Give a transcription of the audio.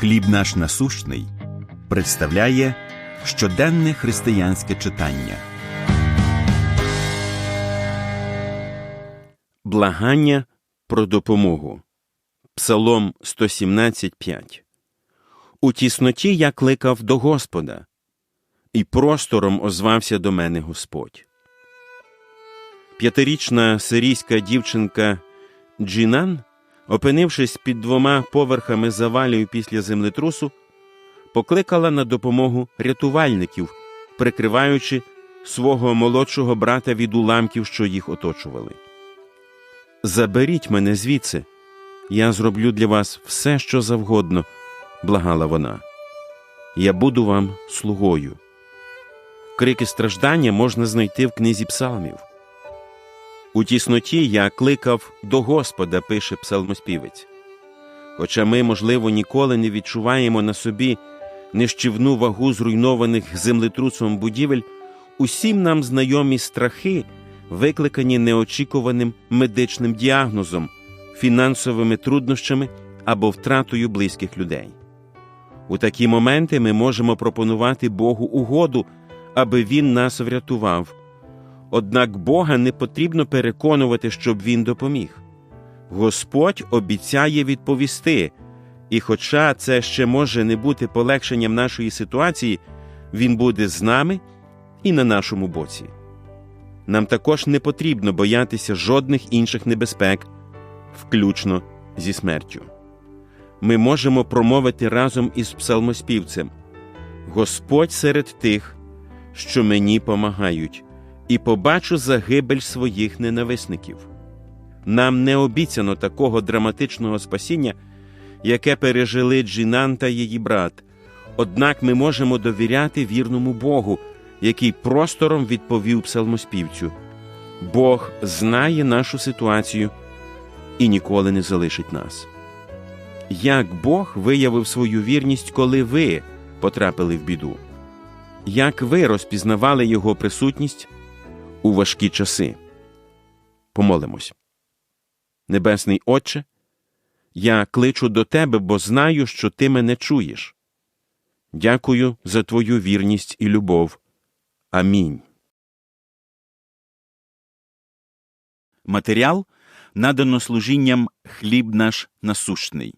Хліб наш насущний представляє щоденне християнське читання. Благання про допомогу. Псалом 117.5 У тісноті я кликав до Господа, і простором озвався до мене Господь. П'ятирічна сирійська дівчинка Джінан, опинившись під двома поверхами завалів після землетрусу, покликала на допомогу рятувальників, прикриваючи свого молодшого брата від уламків, що їх оточували. Заберіть мене звідси, я зроблю для вас все, що завгодно, благала вона. Я буду вам слугою. Крики страждання можна знайти в книзі псалмів. У тісноті я кликав до Господа, пише псалмоспівець. Хоча ми, можливо, ніколи не відчуваємо на собі нищівну вагу зруйнованих землетрусом будівель, усім нам знайомі страхи, викликані неочікуваним медичним діагнозом, фінансовими труднощами або втратою близьких людей. У такі моменти ми можемо пропонувати Богу угоду, аби Він нас врятував. Однак Бога не потрібно переконувати, щоб Він допоміг. Господь обіцяє відповісти, і, хоча це ще може не бути полегшенням нашої ситуації, Він буде з нами і на нашому боці. Нам також не потрібно боятися жодних інших небезпек, включно зі смертю. Ми можемо промовити разом із псалмоспівцем Господь серед тих, що мені помагають, і побачу загибель своїх ненависників. Нам не обіцяно такого драматичного спасіння, яке пережили Джінан та її брат, однак ми можемо довіряти вірному Богу, який простором відповів псалмоспівцю. Бог знає нашу ситуацію і ніколи не залишить нас. Як Бог виявив свою вірність, коли ви потрапили в біду? Як ви розпізнавали Його присутність у важкі часи? Помолимось. Небесний Отче, я кличу до Тебе, бо знаю, що Ти мене чуєш. Дякую за Твою вірність і любов. Амінь. Матеріал надано служінням Хліб наш насущний.